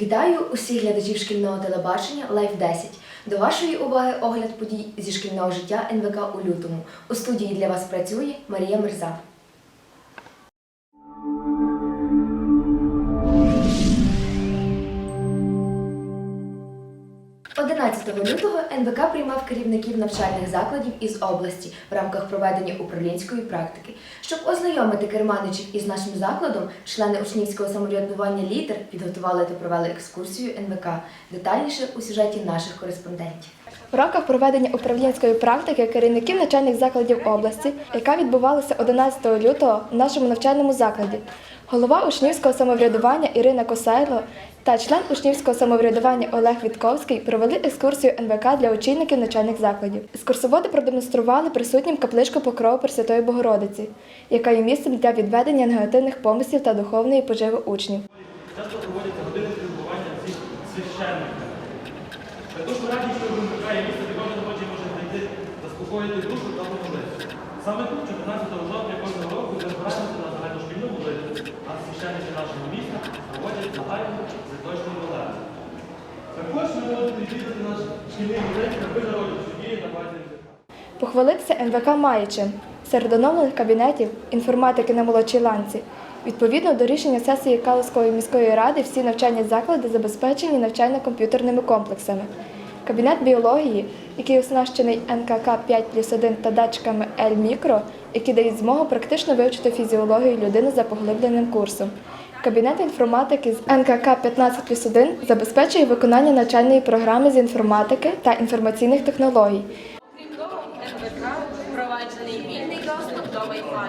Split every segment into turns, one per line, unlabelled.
Вітаю усіх глядачів шкільного телебачення Лайф 10. До вашої уваги огляд подій зі шкільного життя НВК у лютому. У студії для вас працює Марія Мирза. 11 лютого НВК приймав керівників навчальних закладів із області в рамках проведення управлінської практики. Щоб ознайомити керманичів із нашим закладом, члени учнівського самоврядування лідер підготували та провели екскурсію НВК. Детальніше у сюжеті наших кореспондентів.
В рамках проведення управлінської практики керівників навчальних закладів області, яка відбувалася 11 лютого в нашому навчальному закладі, голова учнівського самоврядування Ірина Косайло та член учнівського самоврядування Олег Вітковський провели екскурсію НВК для очільників навчальних закладів. Екскурсоводи продемонстрували присутнім капличку покрову Пресвятої Богородиці, яка є місцем для відведення негативних помислів та духовної поживи учнів.
Часто проводяться години спілкування зі священниками. Також раді, що вимикає місце, де кожен хоче може знайти, заспокоїти душу та помолитися. Саме тут, 14 жовтня кожного року, ми збираємося на загальношкільну молитву, а священники нашого міста загальну святочну молитву. Також ми можемо відвідати наш шкільний музей, аби народів, що на базі НЗК.
Похвалитися НВК має чим. Серед оновлених кабінетів інформатики на молодшій ланці. Відповідно до рішення сесії Калуської міської ради, всі навчальні заклади забезпечені навчально-комп'ютерними комплексами. Кабінет біології, який оснащений НКК 5 плюс 1 та датчиками L-Micro, які дають змогу практично вивчити фізіологію людини за поглибленим курсом. Кабінет інформатики з НКК 15 плюс 1 забезпечує виконання навчальної програми з інформатики та інформаційних технологій,
Крім того, НВК впроваджений вільний доступ до Wi-Fi.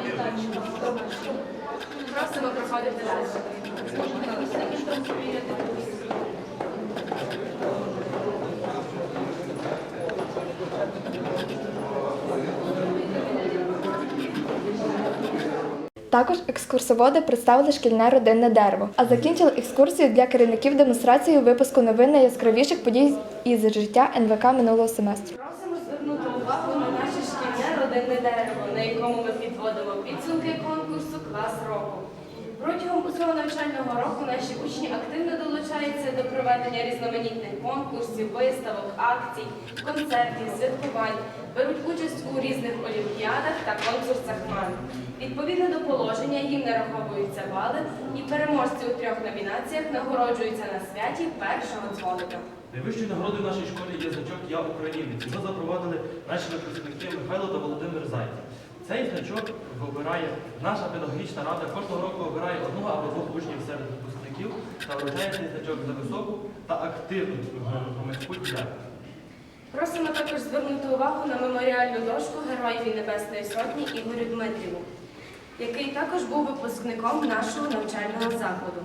Просимо проходити далі.
Також екскурсоводи представили шкільне родинне дерево, а закінчили екскурсію для керівників демонстрацією випуску новин найяскравіших подій із життя НВК минулого семестру.
Просимо звернути увагу на наше шкільне родинне дерево, на якому ми підводимо підсумки конкурсу клас року. Протягом усього навчального року наші учні активно долучаються до проведення різноманітних конкурсів, виставок, акцій, концертів, святкувань, беруть участь у різних олімпіадах та конкурсах МАН. Відповідно до положення їм нараховуються бали, і переможці у трьох номінаціях нагороджуються на святі першого дзвоника.
Найвищою нагородою в нашій школі є значок Я українець. Його запровадили наші випускники Михайло та Володимир Зайцев. Цей значок вибирає наша педагогічна рада. Кожного року обирає одного або двох учнів серед випускників та вручає цей значок за високу та активну громадську.
Просимо також звернути увагу на меморіальну дошку Героїв Небесної Сотні Ігорю Дмитріву, який також був випускником нашого навчального закладу.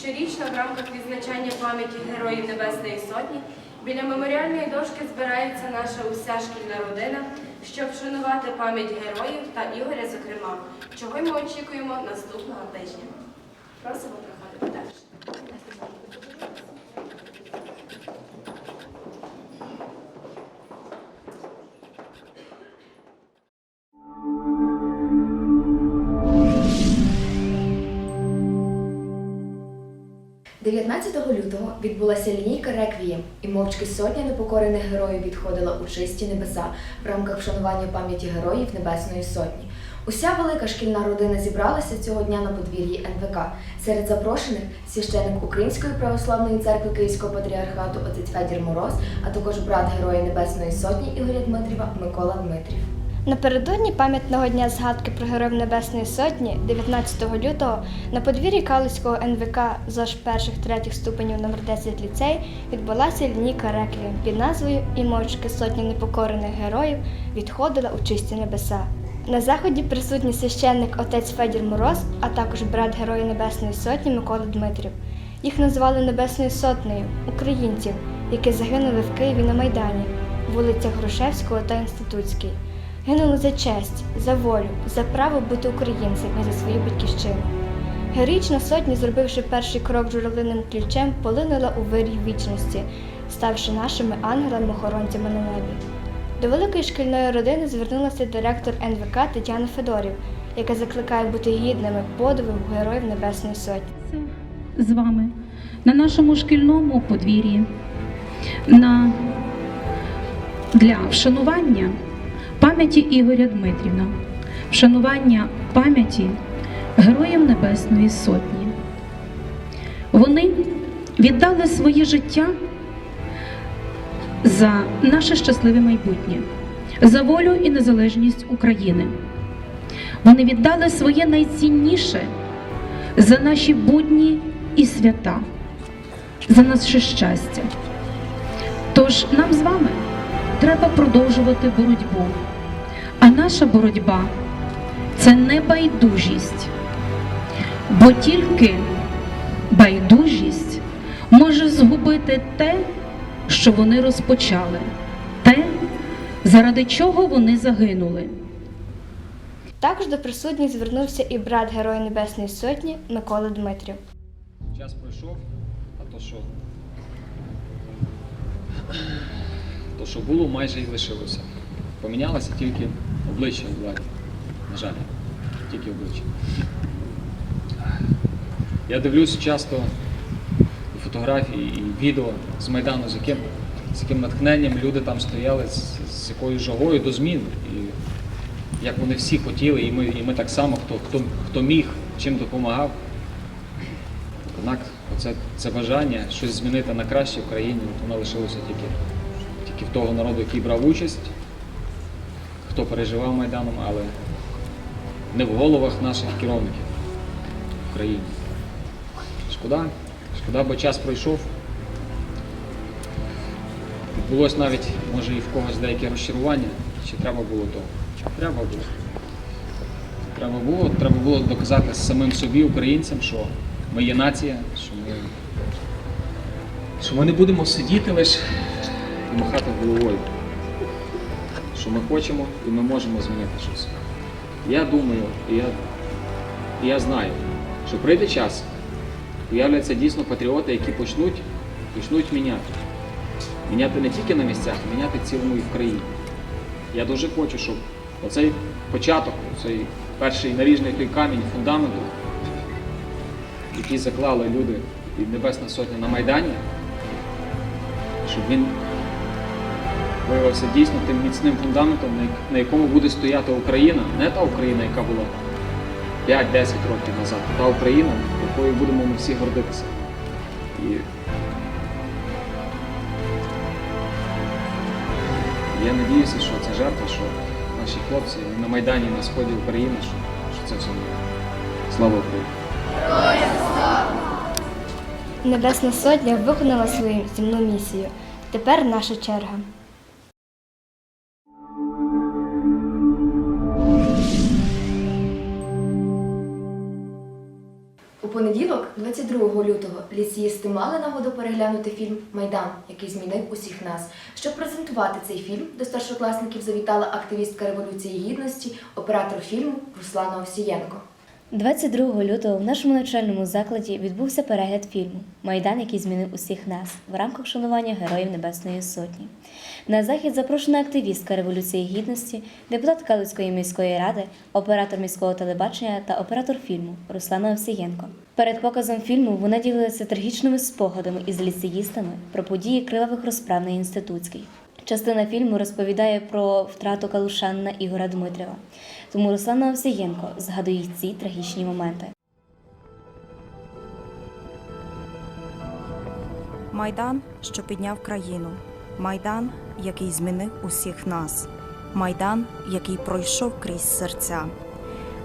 Щорічно в рамках відзначання пам'яті Героїв Небесної Сотні біля меморіальної дошки збирається наша уся шкільна родина, щоб вшанувати пам'ять героїв та Ігоря, зокрема, чого й ми очікуємо наступного тижня. Просимо
відбулася лінійка Реквієм, і мовчки сотня непокорених героїв відходила у чисті небеса в рамках вшанування пам'яті героїв Небесної Сотні. Уся велика шкільна родина зібралася цього дня на подвір'ї НВК. Серед запрошених священик Української православної церкви Київського патріархату отець Федір Мороз, а також брат Героя Небесної Сотні Ігоря Дмитріва Микола Дмитрів.
Напередодні пам'ятного дня згадки про Героїв Небесної Сотні 19 лютого на подвір'ї Калицького НВК ЗОЖ перших третіх ступенів номер 10 ліцей відбулася лінійка реквієм під назвою І мовчки сотні непокорених героїв відходила у чисті небеса. На заході присутній священник отець Федір Мороз, а також брат Героя Небесної Сотні Микола Дмитрів. Їх називали Небесною Сотнею українців, які загинули в Києві на Майдані, вулицях Грушевського та Інститутській. Гинули за честь, за волю, за право бути українцями за свою батьківщину. Героїчна сотня, зробивши перший крок журавлиним ключем, полинула у вирій вічності, ставши нашими ангелами-охоронцями на небі. До великої шкільної родини звернулася директор НВК Тетяна Федорів, яка закликає бути гідними подвигу Героїв Небесної Сотні.
з вами на нашому шкільному подвір'ї на, для вшанування пам'яті Ігоря Дмитрівна, вшанування пам'яті Героїв Небесної Сотні. Вони віддали своє життя за наше щасливе майбутнє, за волю і незалежність України. Вони віддали своє найцінніше за наші будні і свята, за наше щастя. Тож нам з вами треба продовжувати боротьбу. А наша боротьба це не байдужість, бо тільки байдужість може згубити те, що вони розпочали, те, заради чого вони загинули.
Також до присутніх звернувся і брат Героя Небесної Сотні Микола Дмитрів.
Час пройшов, а то що? То, що було, майже і лишилося. Помінялося тільки обличчя у владі. На жаль, тільки обличчя. Я дивлюсь часто фотографії, і відео з Майдану, з яким, з яким натхненням люди там стояли, з, з якою жагою до змін. І як вони всі хотіли, і ми, і ми так само, хто, хто, хто міг, чим допомагав. Однак оце, це бажання щось змінити на краще в країні, воно лишилося тільки, тільки в того народу, який брав участь, хто переживав Майданом, але не в головах наших керівників в країні. Шкода, шкода, бо час пройшов. Відбулось навіть, може, і в когось деяке розчарування, чи треба було того. Треба було. Треба було, треба було доказати самим собі, українцям, що ми є нація, що ми, що ми не будемо сидіти лише і махати головою. Що ми хочемо і ми можемо змінити щось. Я думаю, і я, і я знаю, що прийде час, появляться дійсно патріоти, які почнуть, почнуть міняти. Міняти не тільки на місцях, а міняти цілому і в країні. Я дуже хочу, щоб оцей початок, цей перший наріжний той камінь фундаменту, який заклали люди від Небесна Сотня на Майдані, щоб він виявився дійсно тим міцним фундаментом, на якому буде стояти Україна, не та Україна, яка була 5-10 років назад, та Україна, якою будемо ми всі гордитися. І я надіюся, що це жертва, що наші хлопці на Майдані на сході України, що, що це все буде. Слава Україні!
Небесна Сотня виконала свою земну місію. Тепер наша черга.
Понеділок, 22 лютого, ліцеїсти мали нагоду переглянути фільм Майдан, який змінив усіх нас. Щоб презентувати цей фільм, до старшокласників завітала активістка Революції Гідності, оператор фільму Руслана Овсієнко.
22 лютого в нашому навчальному закладі відбувся перегляд фільму Майдан, який змінив усіх нас в рамках шанування Героїв Небесної Сотні. На захід запрошена активістка Революції Гідності, депутат Калицької міської ради, оператор міського телебачення та оператор фільму Руслана Овсієнко. Перед показом фільму вона ділилася трагічними спогадами із ліцеїстами про події кривавих розправ на інститутській. Частина фільму розповідає про втрату калушанина Ігора Дмитрєва. Тому Руслана Овсієнко згадує ці трагічні моменти.
Майдан, що підняв країну, майдан, який змінив усіх нас, майдан, який пройшов крізь серця,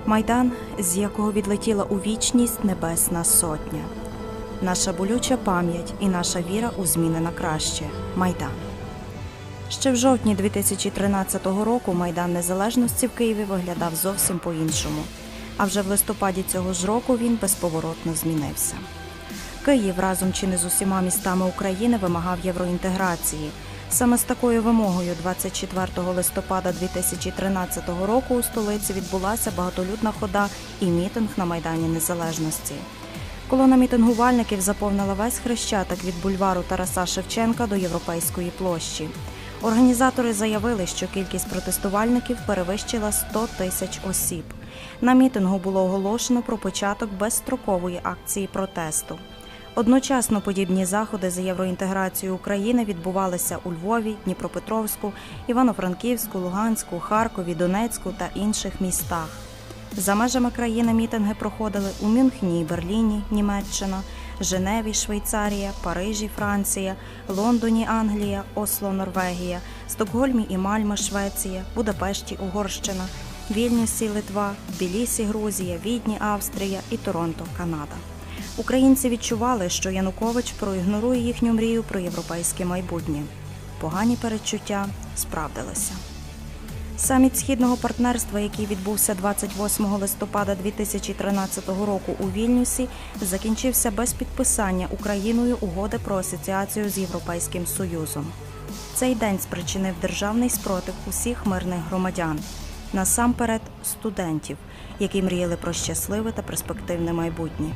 майдан, з якого відлетіла у вічність Небесна Сотня, наша болюча пам'ять і наша віра у зміни на краще. Майдан. Ще в жовтні 2013 року Майдан Незалежності в Києві виглядав зовсім по-іншому. А вже в листопаді цього ж року він безповоротно змінився. Київ разом чи не з усіма містами України вимагав євроінтеграції. Саме з такою вимогою 24 листопада 2013 року у столиці відбулася багатолюдна хода і мітинг на Майдані Незалежності. Колона мітингувальників заповнила весь хрещатик від бульвару Тараса Шевченка до Європейської площі. Організатори заявили, що кількість протестувальників перевищила 100 тисяч осіб. На мітингу було оголошено про початок безстрокової акції протесту. Одночасно подібні заходи з євроінтеграцією України відбувалися у Львові, Дніпропетровську, Івано-Франківську, Луганську, Харкові, Донецьку та інших містах. За межами країни мітинги проходили у Мюнхені, Берліні, Німеччина, Женеві, Швейцарія, Парижі, Франція, Лондоні, Англія, Осло, Норвегія, Стокгольмі і Мальма, Швеція, Будапешті, Угорщина, Вільнюсі, Литва, Тбілісі, Грузія, Відні, Австрія і Торонто, Канада. Українці відчували, що Янукович проігнорує їхню мрію про європейське майбутнє. Погані передчуття справдилися. Саміт східного партнерства, який відбувся 28 листопада 2013 року у Вільнюсі, закінчився без підписання Україною угоди про асоціацію з Європейським Союзом. Цей день спричинив державний спротив усіх мирних громадян, насамперед студентів, які мріяли про щасливе та перспективне майбутнє.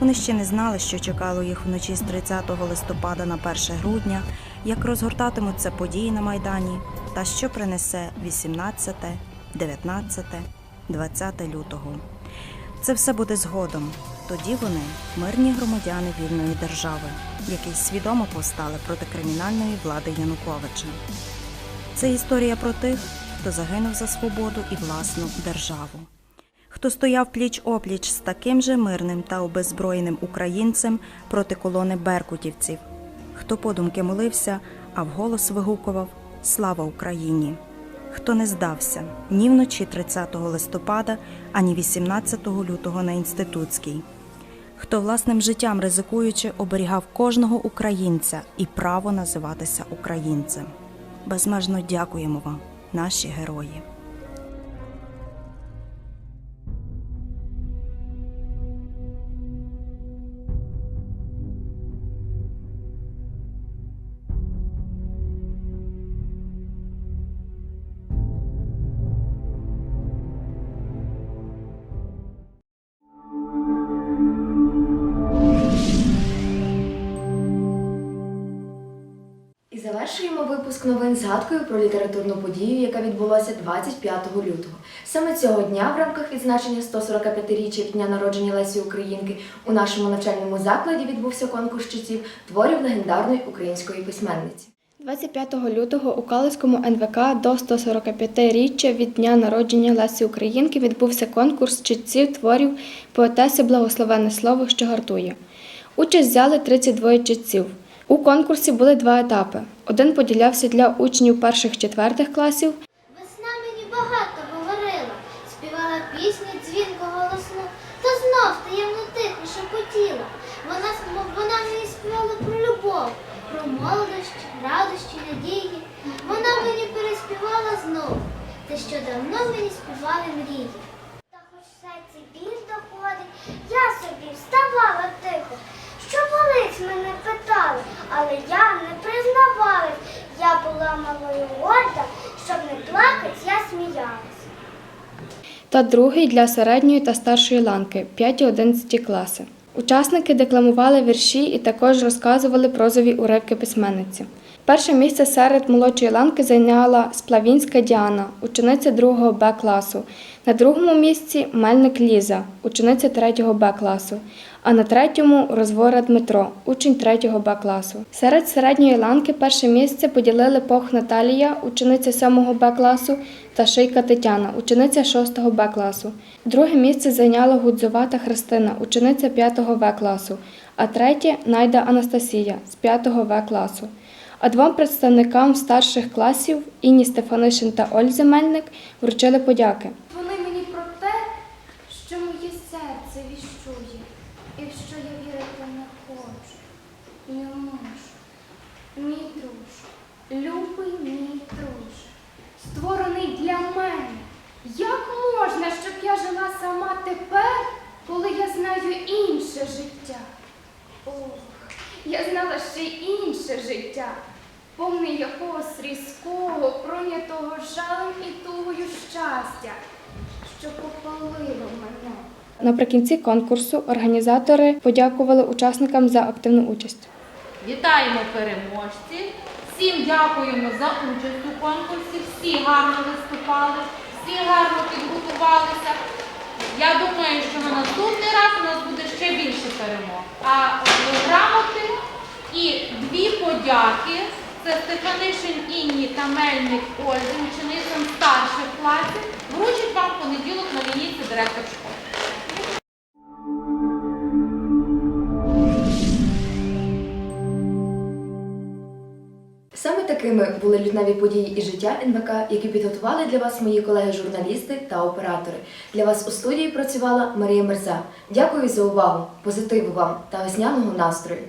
Вони ще не знали, що чекало їх вночі з 30 листопада на 1 грудня, як розгортатимуться події на Майдані та що принесе 18, 19, 20 лютого. Це все буде згодом. Тоді вони мирні громадяни вільної держави, які свідомо повстали проти кримінальної влади Януковича. Це історія про тих, хто загинув за свободу і власну державу хто стояв пліч опліч з таким же мирним та обеззброєним українцем проти колони беркутівців, хто подумки молився, а вголос вигукував Слава Україні! Хто не здався ні вночі 30 листопада, ані 18 лютого на інститутській, хто власним життям ризикуючи оберігав кожного українця і право називатися українцем. Безмежно дякуємо вам, наші герої.
Завершуємо випуск новин згадкою про літературну подію, яка відбулася 25 лютого. Саме цього дня в рамках відзначення 145-річчя від дня народження Лесі Українки у нашому навчальному закладі відбувся конкурс читців творів легендарної української письменниці.
25 лютого у Калицькому НВК до 145-річчя від дня народження Лесі Українки відбувся конкурс читців творів поетеси Благословенне слово, що гартує. Участь взяли 32 читців. У конкурсі були два етапи. Один поділявся для учнів перших-четвертих класів,
Весна мені багато говорила, співала пісні дзвінко голосно, та знов таємно тихо шепотіла. Вона, вона мені співала про любов, про молодощі, радощі, надії. Вона мені переспівала знов, те, що давно мені співали мрії. Та хоч в серці біль доходить, я собі вставала тихо. Що болить мене питали, але я не признавалась. Я була малою горда, щоб не плакать, я сміялась.
та другий для середньої та старшої ланки 5-11 класи. Учасники декламували вірші і також розказували прозові уривки письменниці. Перше місце серед молодшої ланки зайняла Сплавінська Діана, учениця 2 Б класу. На другому місці Мельник Ліза, учениця 3 Б класу. А на третьому Розвора Дмитро, учень 3 Б класу. Серед середньої ланки перше місце поділили Пох Наталія, учениця 7 Б класу, та Шийка Тетяна, учениця 6 Б класу. Друге місце зайняла Гудзовата Христина, учениця 5 В класу, а третє Найда Анастасія з 5 В класу. А двом представникам старших класів Інні Стефанишин та Ользі Мельник вручили подяки.
Вони мені про те, що моє серце віщує, і що я вірити не хочу, не можу. Мій друж, любий мій друж, створений для мене. Як можна, щоб я жила сама тепер, коли я знаю інше життя? Я знала ще й інше життя, повне якогось різкого, пройнятого жалем і тугою щастя, що попалило мене.
Наприкінці конкурсу організатори подякували учасникам за активну участь.
Вітаємо переможців. Всім дякуємо за участь у конкурсі. Всі гарно виступали, всі гарно підготувалися. Я думаю, що на наступний раз у нас буде ще більше перемог. А е, грамоти і дві подяки. Це Стефанишин Інні та Мельник Ользі, ученицям старших класів, вручить вам в понеділок на лінійці директор школи.
Такими були лютневі події і життя НВК, які підготували для вас мої колеги-журналісти та оператори. Для вас у студії працювала Марія Мерза. Дякую за увагу, позитиву вам та весняного настрою.